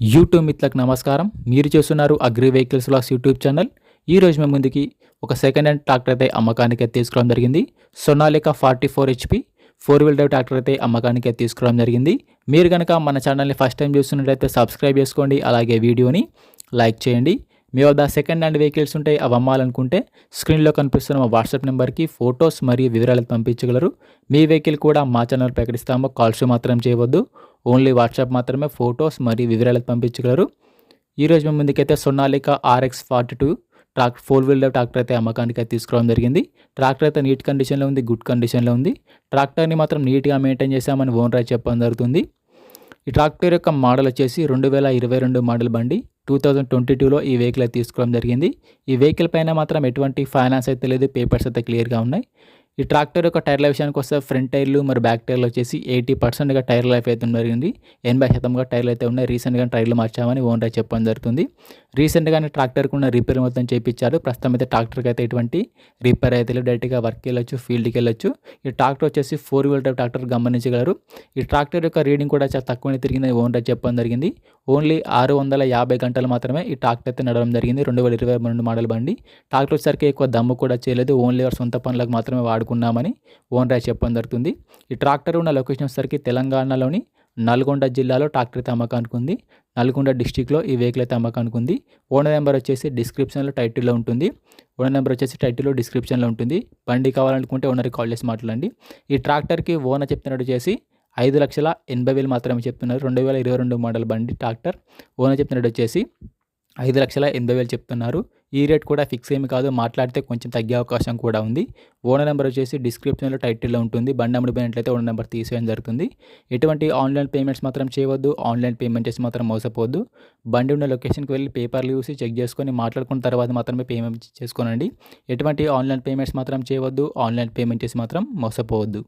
YouTube మిత్రులకు నమస్కారం. మీరు చూస్తున్నారు agri vehicles vlogs YouTube channel. ఈ రోజు మేము ముందుకి ఒక సెకండ్ హ్యాండ్ ట్రాక్టర్ అయితే అమ్మకానికి తీసుకోవడం జరిగింది. Sonalika forty four HP four wheel drive tractor అయితే అమ్మకానికి తీసుకోవడం జరిగింది. మీరు కనుక మన ఛానల్ని ఫస్ట్ టైం చూస్తున్నట్లయితే సబ్స్క్రైబ్ చేసుకోండి. అలాగే వీడియోని లైక్ చేయండి. మీ వద్ద సెకండ్ హ్యాండ్ వెహికల్స్ ఉంటే అవి అమ్మాలనుకుంటే స్క్రీన్లో కనిపిస్తున్న మా వాట్సాప్ నెంబర్కి ఫొటోస్ మరియు వివరాలు పంపించగలరు. మీ వెహికల్ కూడా మా ఛానల్ ప్రకటిస్తాము కాల్స్ మాత్రం చేయవద్దు. ఓన్లీ వాట్సాప్ మాత్రమే ఫొటోస్ మరియు వివరాలు పంపించగలరు. ఈరోజు మేము ముందుకైతే Sonalika RX forty two track four wheeler tractor అయితే అమ్మకానికి అయితే తీసుకురావడం జరిగింది. ట్రాక్టర్ అయితే నీట్ కండిషన్లో ఉంది గుడ్ కండిషన్లో ఉంది. ట్రాక్టర్ని మాత్రం నీట్గా మెయింటైన్ చేసామని ఓనర్ చెప్పడం జరుగుతుంది. ఈ ట్రాక్టర్ యొక్క మోడల్ వచ్చేసి రెండు వేల ఇరవై రెండు మోడల్ బండి. టూ థౌజండ్ ట్వంటీ టూలో ఈ వెహికల్ అయితే తీసుకోవడం జరిగింది. ఈ వెహికల్ పైన మాత్రం ఎటువంటి ఫైనాన్స్ అయితే లేదు. పేపర్స్ అయితే క్లియర్గా ఉన్నాయి. ఈ ట్రాక్టర్ యొక్క టైర్ల విషయానికి వస్తే ఫ్రంట్ టైర్లు మరి బ్యాక్ టైర్లు వచ్చేసి ఎయిటీ పర్సెంట్గా టైర్ లైఫ్ అయితే జరిగింది ఎనభై శాతంగా టైర్లు అయితే ఉన్నాయి. రీసెంట్గా టైర్లు మార్చామని ఓనర్ చెప్పడం జరుగుతుంది. రీసెంట్గానే ట్రాక్టర్కి ఉన్న రిపేర్ మొత్తం చేయించారు ప్రస్తుతం అయితే ట్రాక్టర్కి అయితే ఎటువంటి రిపేర్ అయితే డైరెక్ట్గా వర్క్కి వెళ్ళొచ్చు ఫీల్డ్కి వెళ్ళొచ్చు. ఈ ట్రాక్టర్ వచ్చేసి ఫోర్ వీలర్ టైప్ ట్రాక్టర్ గమనించగలరు. ఈ ట్రాక్టర్ యొక్క రీడింగ్ కూడా చాలా తక్కువనే తిరిగిందని ఓనర్ చెప్పడం జరిగింది. ఓన్లీ ఆరు వందల యాభై గంటలు మాత్రమే ఈ ట్రాక్టర్ అయితే నడవడం జరిగింది. రెండు వేల ఇరవై రెండు మోడల్ బండి. ట్రాక్టర్ వచ్చేసరికి ఎక్కువ దమ్ము కూడా చేయలేదు. ఓన్లీ సొంత పనులకు మాత్రమే మాట్లాడుకున్నామని ఓనర్ చెప్పడం జరుగుతుంది. ఈ ట్రాక్టర్ ఉన్న లొకేషన్ వచ్చేసరికి తెలంగాణలోని నల్గొండ జిల్లాలో ట్రాక్టర్ అయితే అమ్మకానికి ఉంది నల్గొండ డిస్టిక్లో ఈ వెహికల్ అయితే అమ్మకానికి ఉంది ఓనర్ నెంబర్ వచ్చేసి డిస్క్రిప్షన్లో టైటిల్లో ఉంటుంది. ఓనర్ నెంబర్ వచ్చేసి టైటిల్లో డిస్క్రిప్షన్లో ఉంటుంది. బండి కావాలనుకుంటే ఓనర్కి కాల్ చేసి మాట్లాడండి. ఈ ట్రాక్టర్కి ఓనర్ చెప్తున్నట్టు చేసి ఐదు లక్షల ఎనభై వేలు మాత్రమే చెప్తున్నారు. రెండు వేల ఇరవై రెండు మోడల్ బండి ట్రాక్టర్. ఓనర్ చెప్తున్నట్టు వచ్చేసి ఐదు లక్షల ఎనభై వేలు చెప్తున్నారు. ఈ రేట్ కూడా ఫిక్స్ ఏమి కాదు. మాట్లాడితే కొంచెం తగ్గే అవకాశం కూడా ఉంది. ఓనర్ నెంబర్ వచ్చేసి డిస్క్రిప్షన్లో టైటిల్లో ఉంటుంది. బండి అమ్ముడిపోయినట్లయితే ఓనర్ నెంబర్ తీసేయడం జరుగుతుంది. ఎటువంటి ఆన్లైన్ పేమెంట్స్ మాత్రం చేయవద్దు. ఆన్లైన్ పేమెంట్ చేసి మాత్రం మోసపోవద్దు. బండి ఉన్న లొకేషన్కి వెళ్ళి పేపర్లు చూసి చెక్ చేసుకొని మాట్లాడుకున్న తర్వాత మాత్రమే పేమెంట్ చేసుకోనండి. ఎటువంటి ఆన్లైన్ పేమెంట్స్ మాత్రం చేయవద్దు. ఆన్లైన్ పేమెంట్ చేసి మాత్రం మోసపోవద్దు.